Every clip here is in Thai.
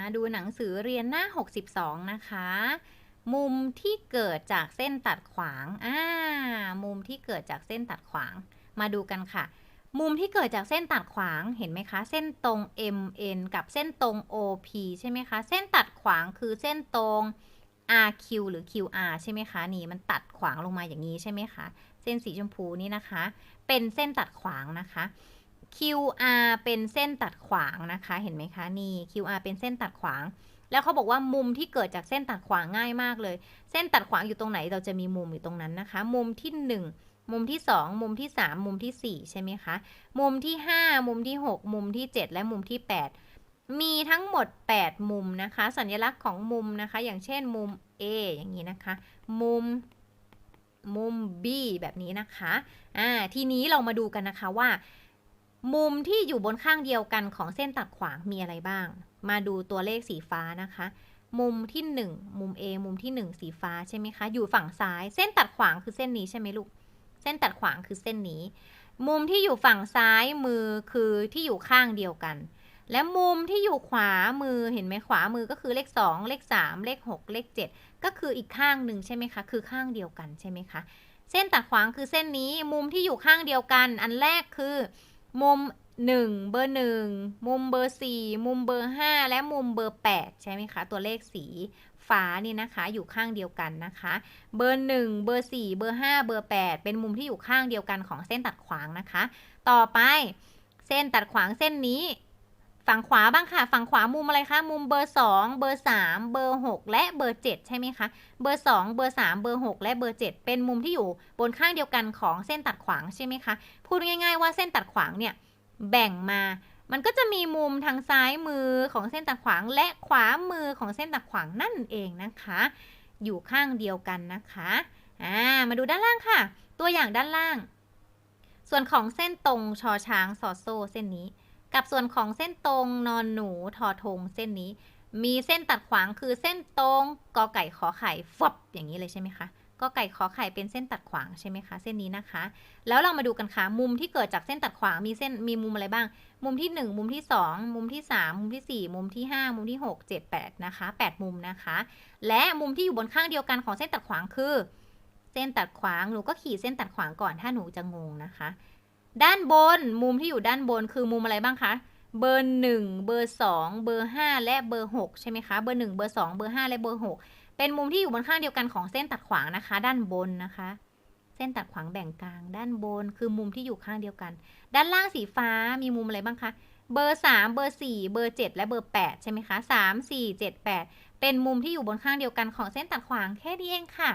มาดูหนังสือเรียนหน้า 62 นะคะ มุมที่เกิดจากเส้นตัดขวางอ่ามุมที่เกิดจากเส้นตัดขวาง มาดูกันค่ะ มุมที่เกิดจากเส้นตัดขวางเห็นไหมคะ เส้นตรง MN กับเส้นตรง OP ใช่ไหมคะ เส้นตัดขวางคือเส้นตรง RQ หรือ QR ใช่ไหมคะ นี่มันตัดขวางลงมาอย่างนี้ใช่ไหมคะ เส้นสีชมพูนี่นะคะ เป็นเส้นตัดขวางนะคะ QR เป็นเส้นตัดขวางนะคะ เห็นไหมคะนี่ QR เป็นเส้นตัดขวาง แล้วเขาบอกว่ามุมที่เกิดจากเส้นตัดขวางง่ายมากเลย เส้นตัดขวางอยู่ตรงไหนเราจะมีมุมอยู่ตรงนั้นนะคะ มุมที่ 1 มุมที่ 2 มุมที่ 3 มุมที่ 4 ใช่ไหมคะ มุมที่ 5 มุมที่ 6 มุมที่ 7 และมุมที่ 8 มีทั้งหมด 8 มุมนะคะ สัญลักษณ์ของมุมนะคะ อย่างเช่นมุม A อย่างนี้นะคะ มุมมุม B แบบนี้นะคะ อ่า ทีนี้เรามาดูกันนะคะว่า มุมที่อยู่บนข้างเดียวกันของเส้นตัดขวางมีอะไรบ้าง มาดูตัวเลขสีฟ้านะคะ มุมที่ 1 มุม A มุมที่ 1 สีฟ้าใช่ไหมคะ อยู่ฝั่งซ้าย เส้นตัดขวางคือเส้นนี้ใช่ไหมลูก เส้นตัดขวางคือเส้นนี้ มุมที่อยู่ฝั่งซ้ายมือคือที่อยู่ข้างเดียวกัน และมุมที่อยู่ขวามือเห็นไหมขวามือก็คือเลข 2 เลข 3 เลข 6 เลข 7 ก็คืออีกข้างหนึ่งใช่ไหมคะ คือข้างเดียวกันใช่ไหมคะ เส้นตัดขวางคือเส้นนี้ มุมที่อยู่ข้างเดียวกัน อันแรกคือ มุม 1 เบอร์ 1 มุมเบอร์ 4 มุมเบอร์ 5 และมุมเบอร์ 8 ใช่ไหมคะ ตัวเลขสีฟ้านี่นะคะอยู่ข้างเดียวกันนะคะ เบอร์ 1 เบอร์ 4 เบอร์ 5 เบอร์ 8 เป็นมุมที่อยู่ข้างเดียวกันของเส้นตัดขวางนะคะ ต่อไปเส้นตัดขวางเส้นนี้ ฝั่งขวาบ้างค่ะ ฝั่งขวามุมอะไรคะ มุมเบอร์ 2 เบอร์ 3 เบอร์ 6 และเบอร์ 7 ใช่ไหมคะ เบอร์ 2 เบอร์ 3 เบอร์ 6 และเบอร์ 7 เป็นมุมที่อยู่บนข้างเดียวกันของเส้นตัดขวางใช่ไหมคะ พูดง่าย ๆ ว่าเส้นตัดขวางเนี่ยแบ่งมา มันก็จะมีมุมทางซ้ายมือของเส้นตัดขวาง และขวามือของเส้นตัดขวางนั่นเองนะคะ อยู่ข้างเดียวกันนะคะ อ่า มาดูด้านล่างค่ะ ตัวอย่างด้านล่าง ส่วนของเส้นตรงชอช้างสอโซ่เส้นนี้ กับส่วนของเส้นตรงนอนหนูทอทงเส้นนี้ มีเส้นตัดขวางคือเส้นตรงกอไก่ขอไข่ฟบอย่างนี้เลยใช่ไหมคะกอไก่ขอไข่เป็นเส้นตัดขวางใช่ไหมคะเส้นนี้นะคะ แล้วเรามาดูกันค่ะมุมที่เกิดจากเส้นตัดขวางมีเส้นมีมุมอะไรบ้าง มุมที่ 1 มุมที่ 2 มุมที่ 3 มุมที่ 4 มุมที่ 5 มุมที่ 6 7 8นะคะ8 มุมนะคะ และมุมที่อยู่บนข้างเดียวกันของเส้นตัดขวางคือ เส้นตัดขวางหนูก็ขีดเส้นตัดขวางก่อนถ้าหนูจะงงนะคะ ด้านบนมุมที่อยู่ด้านบนคือมุมอะไรบ้างคะเบอร์1เบอร์2เบอร์5และเบอร์6ใช่ไหมคะเบอร์1เบอร์2เบอร์5และเบอร์6เป็นมุมที่อยู่บนข้างเดียวกันของเส้นตัดขวางนะคะ ด้านบนนะคะ เส้นตัดขวางแบ่งกลาง ด้านบนคือมุมที่อยู่ข้างเดียวกัน ด้านล่างสีฟ้ามีมุมอะไรบ้างคะเบอร์3เบอร์4เบอร์7และเบอร์8ใช่ไหมคะ3 4 7 8เจ็ดแปดเป็นมุมที่อยู่บนข้างเดียวกันของเส้นตัดขวางแค่นี้เองค่ะ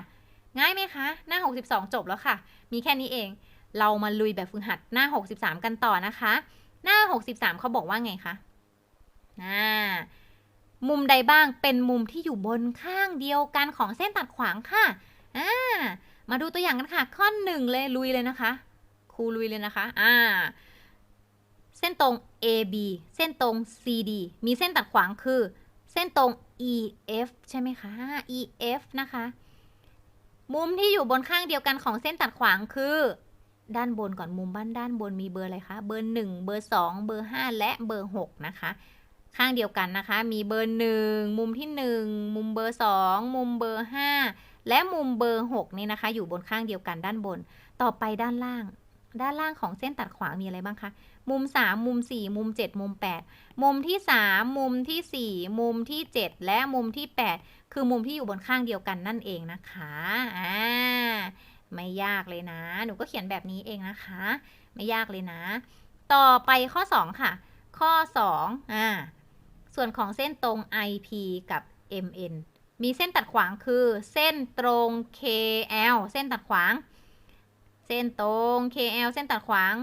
ง่ายไหมคะ หน้า62จบแล้วค่ะ มีแค่นี้เอง เรามาลุยแบบฝึกหัดหน้า 63 กันต่อนะคะ หน้า 63เขาบอกว่าไงคะอ่ามุมใดบ้างเป็นมุมที่อยู่บนข้างเดียวกันของเส้นตัดขวางค่ะอ่ามาดูตัวอย่างกันค่ะ ข้อหนึ่งเลยลุยเลยนะคะ ครูลุยเลยนะคะ อ่า เส้นตรง AB เส้นตรง CD มีเส้นตัดขวางคือ เส้นตรง EF ใช่ไหมคะ EF นะคะ มุมที่อยู่บนข้างเดียวกันของเส้นตัดขวางคือ ด้านบนก่อนมุมบ้านด้านบนมีเบอร์อะไรคะ เบอร์ 1 เบอร์ 2 เบอร์ 5 และเบอร์ 6 นะคะ ข้างเดียวกันนะคะ มีเบอร์ 1 มุมที่ 1 มุมเบอร์ 2 มุมเบอร์ 5 และมุมเบอร์ 6 นี่นะคะ อยู่บนข้างเดียวกันด้านบน ต่อไปด้านล่าง ด้านล่างของเส้นตัดขวางมีอะไรบ้างคะ มุม 3 มุม 4 มุม 7 มุม 8 มุมที่ 3 มุมที่ 4 มุมที่ 7 และมุมที่ 8 คือมุมที่อยู่บนข้างเดียวกันนั่นเองนะคะ อ่า ไม่ยากเลยนะ หนูก็เขียนแบบนี้เองนะคะ ไม่ยากเลยนะ ต่อไปข้อ 2 ค่ะ ข้อ2อ่าส่วนของเส้นตรง IP กับ MN มีเส้นตัดขวางคือ เส้นตรง KL เส้นตัดขวาง เส้นตรง KL เส้นตัดขวาง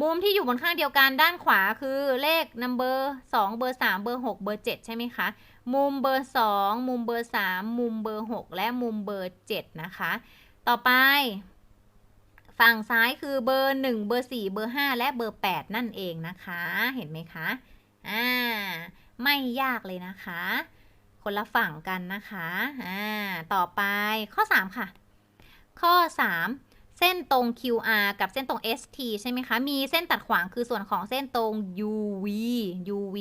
มุมที่อยู่บนข้างเดียวกันด้านขวาคือเลข number 2 เบอร์ 3 เบอร์ 6 เบอร์ 7 ใช่ไหมคะ มุมเบอร์ 2 มุมเบอร์ 3 มุมเบอร์ 6 และมุมเบอร์ 7 นะคะ ต่อไป ฝั่งซ้ายคือเบอร์ 1 เบอร์ 4 เบอร์ 5 และเบอร์ 8 นั่นเองนะคะ เห็นไหมคะ อ่า ไม่ยากเลยนะคะ คนละฝั่งกันนะคะ อ่า ต่อไปข้อ 3 ค่ะ ข้อ 3เส้นตรง QR กับเส้นตรง ST ใช่ไหมคะ มีเส้นตัดขวางคือส่วนของเส้นตรง UV UV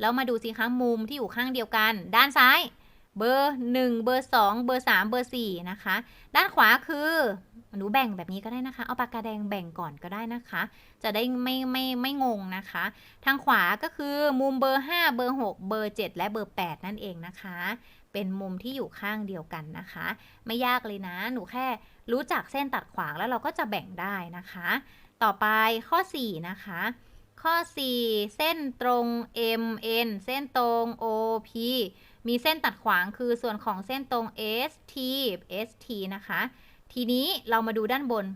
แล้วมาดูสิคะมุมที่อยู่ข้างเดียวกัน ด้านซ้าย เบอร์ 1 เบอร์ 2 เบอร์ 3 เบอร์ 4 นะคะ ด้านขวาคือหนูแบ่งแบบนี้ก็ได้นะคะ เอาปากกาแดงแบ่งก่อนก็ได้นะคะ จะได้ไม่ไม่ไม่งงนะคะ ทางขวาก็คือมุมเบอร์ 5 เบอร์ 6 เบอร์ 7 และเบอร์ 8 นั่นเองนะคะ เป็นมุมที่อยู่ข้างเดียวกันนะคะ ไม่ยากเลยนะ หนูแค่รู้จักเส้นตัดขวางแล้วเราก็จะแบ่งได้นะคะ ต่อไปข้อ 4 นะคะ ข้อ 4 เส้นตรง MN เส้นตรง OP มีเส้นตัดขวางคือส่วนของเส้นตรง ST ST นะคะ ทีนี้เรามาดูด้านบน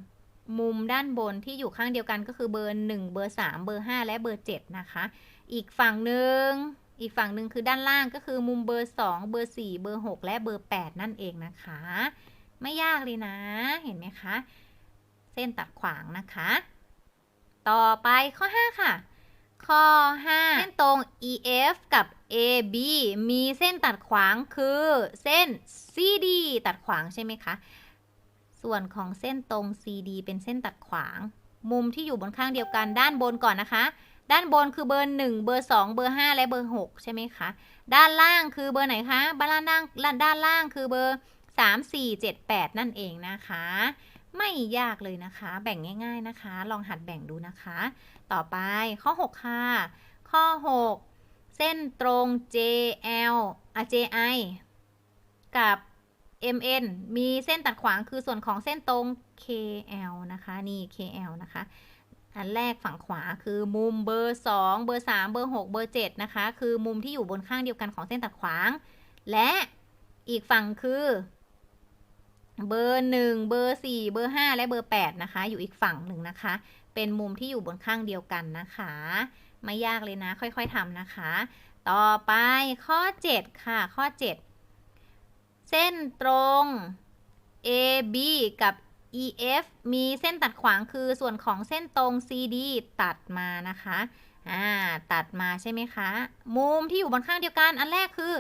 มุมด้านบนที่อยู่ข้างเดียวกันก็คือเบอร์ 1 เบอร์ 3 เบอร์ 5 และเบอร์ 7 นะคะ อีกฝั่งหนึ่งอีกฝั่งหนึ่งคือด้านล่างก็คือมุมเบอร์ 2 เบอร์ 4 เบอร์ 6 และเบอร์ 8 นั่นเองนะคะ ไม่ยากเลยนะ เห็นไหมคะ เส้นตัดขวางนะคะ ต่อไปข้อ 5 ค่ะ ข้อ 5 เส้นตรง EF กับ AB มีเส้นตัดขวางคือเส้น CD ตัดขวางใช่ไหมคะ ส่วนของเส้นตรง CD เป็นเส้นตัดขวาง มุมที่อยู่บนข้างเดียวกันด้านบนก่อนนะคะ ด้านบนคือเบอร์ 1 เบอร์ 2 เบอร์ 5 และเบอร์ 6 ใช่ไหมคะ ด้านล่างคือเบอร์ไหนคะบ้านล่างด้านล่างคือเบอร์ 3 4 7 8 นั่นเองนะคะ ไม่ยากเลยนะคะ แบ่งง่าย ๆนะคะ ลองหัดแบ่งดูนะคะ ต่อไปข้อ 6 ค่ะ ข้อ 6 เส้นตรง JL อะ JI กับ MN มีเส้นตัดขวางคือส่วนของเส้นตรง KL นะคะ นี่ KL นะคะ อันแรกฝั่งขวาคือมุมเบอร์ 2 เบอร์ 3 เบอร์ 6 เบอร์ 7 นะคะ คือมุมที่อยู่บนข้างเดียวกันของเส้นตัดขวาง และอีกฝั่งคือ เบอร์1เบอร์4เบอร์5และเบอร์8นะคะ อยู่อีกฝั่งหนึ่งนะคะ เป็นมุมที่อยู่บนข้างเดียวกันนะคะ ไม่ยากเลยนะ ค่อยๆทำนะคะ ต่อไปข้อ 7 ค่ะ ข้อ 7 เส้นตรง AB กับ EF มีเส้นตัดขวางคือส่วนของเส้นตรง CD ตัดมานะคะ อ่า ตัดมาใช่ไหมคะ มุมที่อยู่บนข้างเดียวกัน อันแรกคือ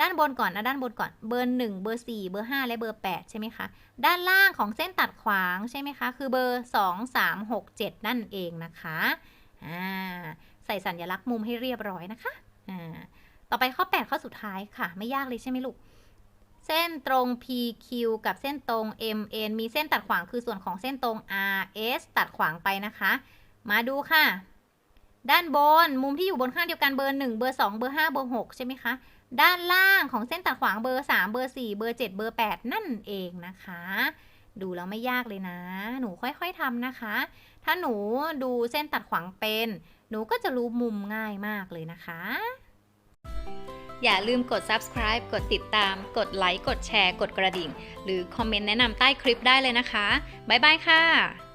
ด้านบนก่อนนะด้านบนก่อนเบอร์1เบอร์4เบอร์5และเบอร์8ใช่ไหมคะ ด้านล่างของเส้นตัดขวางใช่ไหมคะ คือเบอร์2 3 6 7นั่นเองนะคะอ่าใส่สัญลักษณ์มุมให้เรียบร้อยนะคะอ่าต่อไปข้อ 8 ข้อสุดท้ายค่ะ ไม่ยากเลยใช่ไหมลูก เส้นตรง PQ กับเส้นตรง MN มีเส้นตัดขวางคือส่วนของเส้นตรง RS ตัดขวางไปนะคะ มาดูค่ะ ด้านบนมุมที่อยู่บนข้างเดียวกันเบอร์ 1 เบอร์ 2 เบอร์ 5 เบอร์ 6 ใช่ไหมคะ ด้านล่างของเส้นตัดขวางเบอร์ 3 เบอร์ 4 เบอร์ 7 เบอร์ 8 นั่นเองนะคะ ดูแล้วไม่ยากเลยนะ หนูค่อยๆทำนะคะ ถ้าหนูดูเส้นตัดขวางเป็น หนูก็จะรู้มุมง่ายมากเลยนะคะ อย่าลืมกด subscribe กดติดตาม กดไลค์ กดแชร์ กดกระดิ่ง หรือคอมเมนต์แนะนำใต้คลิปได้เลยนะคะ บ๊ายบายค่ะ